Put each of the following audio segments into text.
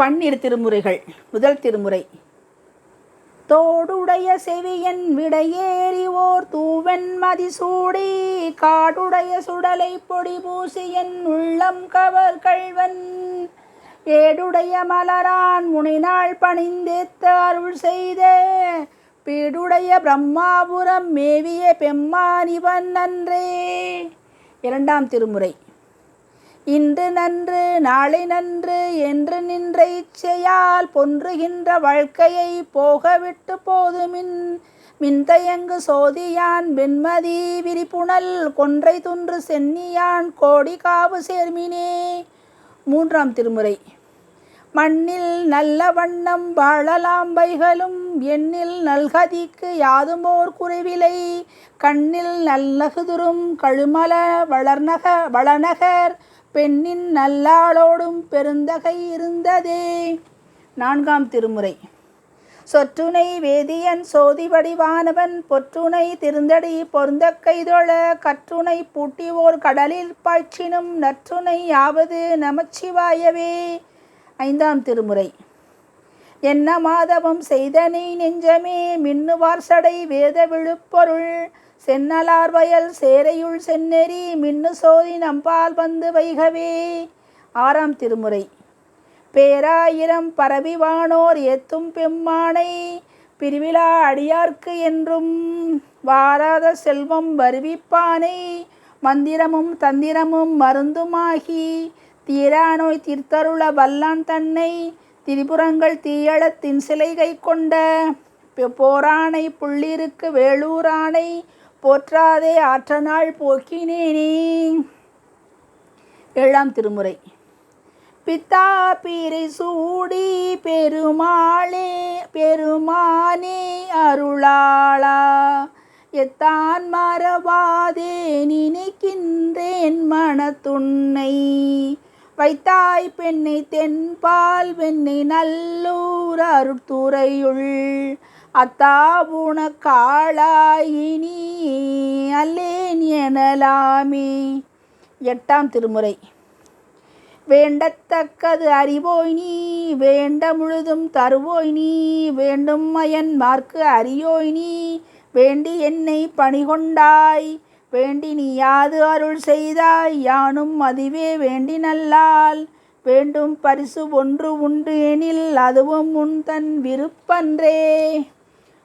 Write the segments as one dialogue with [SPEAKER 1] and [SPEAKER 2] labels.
[SPEAKER 1] பன்னிரு திருமுறைகள் முதல் திருமுறை. தோடுடைய செவியன் விடையேறி ஓர் தூவென் மதிசூடி காடுடைய சுடலை பொடி பூசியன் உள்ளம் கவர் கள்வன் ஏடுடைய மலரான் முனிநாள் பணிந்தேத்த அருள் செய்த பீடுடைய பிரம்மாபுரம் மேவிய பெம்மானிவன் நன்றே இரண்டாம் திருமுறை. இன்று நன்று நாளை நன்று என்று நின்ற இச்சையால் பொன்றுகின்ற வாழ்க்கையை போகவிட்டு போதுமின். மின்தயங்கு சோதியான் வெண்மதி விரிப்புணல் கொன்றை துன்று சென்னியான் கோடி காவு சேர்மினே. மூன்றாம் திருமுறை. மண்ணில் நல்ல வண்ணம் வாழலாம்பைகளும் எண்ணில் நல்கதிக்கு யாதுமோர் குறைவிலை. கண்ணில் நல்லகுதுரும் கழுமல வளர்நக வளநகர் பெண்ணின் நல்லாளோடும் பெருந்தகை இருந்ததே. நான்காம் திருமுறை. சொற்றுனை வேதியன் சோதி வடிவானவன் பொற்றுனை திருந்தடி பொருந்த கைதொழ கற்றுனை பூட்டிவோர் கடலில் பாய்ச்சினும் நற்றுனை யாவது நமச்சிவாயவே. ஐந்தாம் திருமுறை. என்ன மாதவம் செய்தனை நெஞ்சமே மின்னுவார் சடை வேத விழுப்பொருள் சென்னலார் வயல் சேரையுள் செந்நெறி மின்னு சோதி நம்பால் வந்து வைகவே. ஆறாம் திருமுறை. பேராயிரம் பரவி வானோர் ஏத்தும் பெம்மானை பிரிவிழா அடியார்க்கு என்றும் வாராத செல்வம் வருவிப்பானை மந்திரமும் தந்திரமும் மருந்துமாகி தீராநோய் தீர்த்தருள வல்லான் தன்னை திரிபுரங்கள் தீயளத்தின் சிலைகை கொண்ட போராணை புள்ளிருக்கு வேளூரானை போற்றாதே ஆற்ற நாள் போக்கினேனே. ஏழாம் திருமுறை. பித்தா பீரை சூடி பெருமாளே பெருமானே அருளாளா. எத்தான் மறவாதே நினைக்கின்றேன் மனத்துன்னை. வைத்தாய் பெண்ணை தென்பால் வெண்ணை நல்லூர் அருட்துறையுள். அத்தாபுண காளாயினி அல்லேன் எனலாமே. எட்டாம் திருமுறை. வேண்டத்தக்கது அறிவோய் நீ வேண்ட முழுதும் தருவோய் நீ வேண்டும் மயன் மார்க்கு அறியோய் நீ வேண்டி என்னை பணிகொண்டாய். வேண்டி நீ யாது அருள் செய்தாய்? யானும் அதுவே வேண்டி நல்லால். வேண்டும் பரிசு ஒன்று உண்டு எனில் அதுவும் உன் தன் விருப்பன்றே.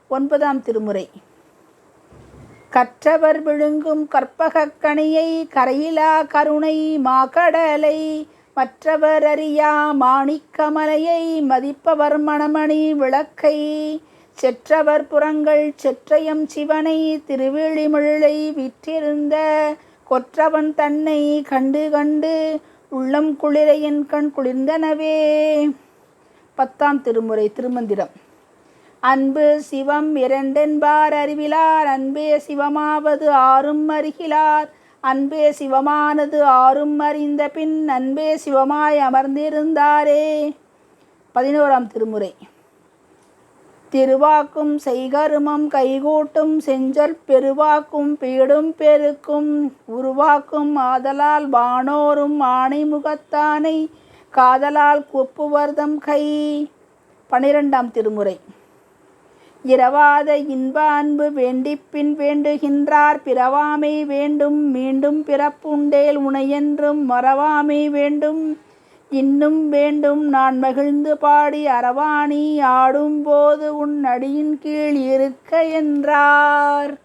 [SPEAKER 1] ஒன்பதாம் திருமுறை. கற்றவர் விழுங்கும் கற்பகக் கனியை கரையிலா கருணை மாகடலை. மற்றவர் அறியா மாணிக்கமலையை மதிப்பவர் மணமணி விளக்கை. செற்றவர் புறங்கள் செற்றயம் சிவனை திருவிழிமிழை விற்றிருந்த கொற்றவன் தன்னை கண்டு கண்டு உள்ளம் குளிர என் கண் குளிர்ந்தனவே. பத்தாம் திருமுறை திருமந்திரம். அன்பு சிவம் இரண்டென்பார் அறிவிலார் அன்பே சிவமாவது ஆறும் அறிகிலார். அன்பே சிவமானது ஆறும் அறிந்த பின் அன்பே சிவமாய் அமர்ந்திருந்தாரே. பதினோராம் திருமுறை. திருவாக்கும் செய்கருமம் கைகூட்டும் செஞ்சல் பெருவாக்கும் பீடும் பெருக்கும் உருவாக்கும் ஆதலால் வானோரும் ஆணை முகத்தானை காதலால் குப்புவர்தம் கை. பனிரெண்டாம் திருமுறை. இரவாத இன்ப அன்பு வேண்டிப்பின் வேண்டுகின்றார் பிறவாமை வேண்டும் மீண்டும் பிறப்புண்டேல் உனையென்றும் மறவாமை வேண்டும் இன்னும் வேண்டும். நான் மகிழ்ந்து பாடி அரவாணி ஆடும்போது உன் அடியின் கீழ் இருக்க என்றார்.